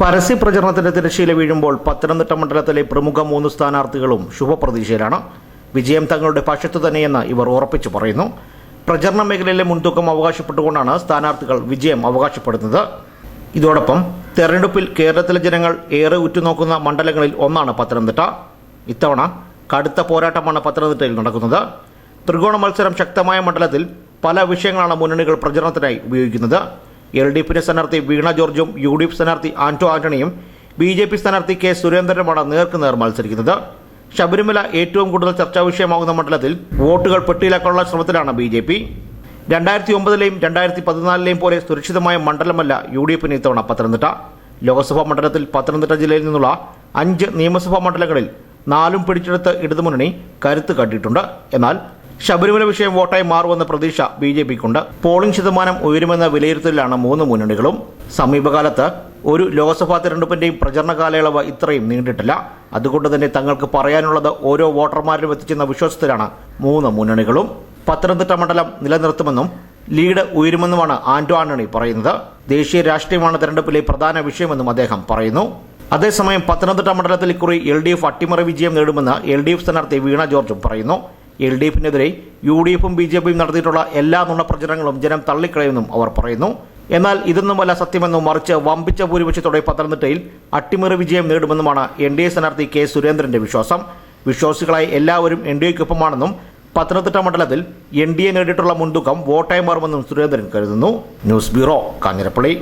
പരസ്യ പ്രചരണത്തിന്റെ തിരശ്ശീല വീഴുമ്പോൾ പത്തനംതിട്ട മണ്ഡലത്തിലെ പ്രമുഖ മൂന്ന് സ്ഥാനാർത്ഥികളും ശുഭപ്രതീക്ഷയിലാണ്. വിജയം തങ്ങളുടെ പക്ഷത്തു തന്നെയെന്ന് ഇവർ ഉറപ്പിച്ചു പറയുന്നു. പ്രചരണ മേഖലയിലെ മുൻതൂക്കം അവകാശപ്പെട്ടുകൊണ്ടാണ് സ്ഥാനാർത്ഥികൾ വിജയം അവകാശപ്പെടുന്നത്. ഇതോടൊപ്പം തെരഞ്ഞെടുപ്പിൽ കേരളത്തിലെ ജനങ്ങൾ ഏറെ ഉറ്റുനോക്കുന്ന മണ്ഡലങ്ങളിൽ ഒന്നാണ് പത്തനംതിട്ട. ഇത്തവണ കടുത്ത പോരാട്ടമാണ് പത്തനംതിട്ടയിൽ നടക്കുന്നത്. ത്രികോണ മത്സരം ശക്തമായ മണ്ഡലത്തിൽ പല വിഷയങ്ങളാണ് മുന്നണികൾ പ്രചരണത്തിനായി ഉപയോഗിക്കുന്നത്. എൽ ഡി എഫിന്റെ സ്ഥാനാർത്ഥി വീണ ജോർജും യു ഡി എഫ് സ്ഥാനാർത്ഥി ആന്റോ ആന്റണിയും ബി ജെ പി സ്ഥാനാർത്ഥി കെ സുരേന്ദ്രനുമാണ് നേർക്കുനേർ മത്സരിക്കുന്നത്. ശബരിമല ഏറ്റവും കൂടുതൽ ചർച്ചാ വിഷയമാകുന്ന മണ്ഡലത്തിൽ വോട്ടുകൾ പെട്ടിയിലാക്കാനുള്ള ശ്രമത്തിലാണ് ബി ജെ പി. രണ്ടായിരത്തി ഒമ്പതിലെയും രണ്ടായിരത്തി പതിനാലിലെയും പോലെ സുരക്ഷിതമായ മണ്ഡലമല്ല യു ഡി എഫിന് ഇത്തവണ പത്തനംതിട്ട. ലോക്സഭാ മണ്ഡലത്തിൽ പത്തനംതിട്ട ജില്ലയിൽ നിന്നുള്ള അഞ്ച് നിയമസഭാ മണ്ഡലങ്ങളിൽ നാലും പിടിച്ചെടുത്ത് ഇടതുമുന്നണി കരുത്ത് കാട്ടിയിട്ടുണ്ട്. എന്നാൽ ശബരിമല വിഷയം വോട്ടായി മാറുമെന്ന പ്രതീക്ഷ ബി ജെ പിക്കുണ്ട് പോളിംഗ് ശതമാനം ഉയരുമെന്ന വിലയിരുത്തലിലാണ് മൂന്ന് മുന്നണികളും. സമീപകാലത്ത് ഒരു ലോക്സഭാ തെരഞ്ഞെടുപ്പിന്റെയും പ്രചരണ കാലയളവ് ഇത്രയും നീണ്ടിട്ടില്ല. അതുകൊണ്ട് തന്നെ തങ്ങൾക്ക് പറയാനുള്ളത് ഓരോ വോട്ടർമാരിലും എത്തിച്ചെന്ന വിശ്വാസത്തിലാണ് മൂന്ന് മുന്നണികളും. പത്തനംതിട്ട മണ്ഡലം നിലനിർത്തുമെന്നും ലീഡ് ഉയരുമെന്നുമാണ് ആന്റോ ആന്റണി പറയുന്നത്. ദേശീയ രാഷ്ട്രീയമാണ് തെരഞ്ഞെടുപ്പിലെ പ്രധാന വിഷയമെന്നും അദ്ദേഹം പറയുന്നു. അതേസമയം പത്തനംതിട്ട മണ്ഡലത്തിൽ ഇക്കുറി എൽ ഡി എഫ് അട്ടിമറി വിജയം നേടുമെന്ന് എൽ ഡി എഫ് സ്ഥാനാർത്ഥി വീണ ജോർജും പറയുന്നു. എൽ ഡി എഫിനെതിരെ യു ഡി എഫും ബി ജെ പിയും നടത്തിയിട്ടുള്ള എല്ലാ നുണപ്രചരണങ്ങളും ജനം തള്ളിക്കളയുമെന്നും അവർ പറയുന്നു. എന്നാൽ ഇതൊന്നുമല്ല സത്യമെന്നും മറിച്ച് വമ്പിച്ച ഭൂരിപക്ഷത്തോടെ പത്തനംതിട്ടയിൽ അട്ടിമറി വിജയം നേടുമെന്നുമാണ് എൻ ഡി എ സ്ഥാനാർത്ഥി കെ സുരേന്ദ്രന്റെ വിശ്വാസം. വിശ്വാസികളായ എല്ലാവരും എൻ ഡി എക്കൊപ്പമാണെന്നും പത്തനംതിട്ട മണ്ഡലത്തിൽ എൻ ഡി എ നേടിയിട്ടുള്ള മുൻതൂക്കം വോട്ടായി മാറുമെന്നും സുരേന്ദ്രൻ കരുതുന്നു. News bureau Kanjirappally.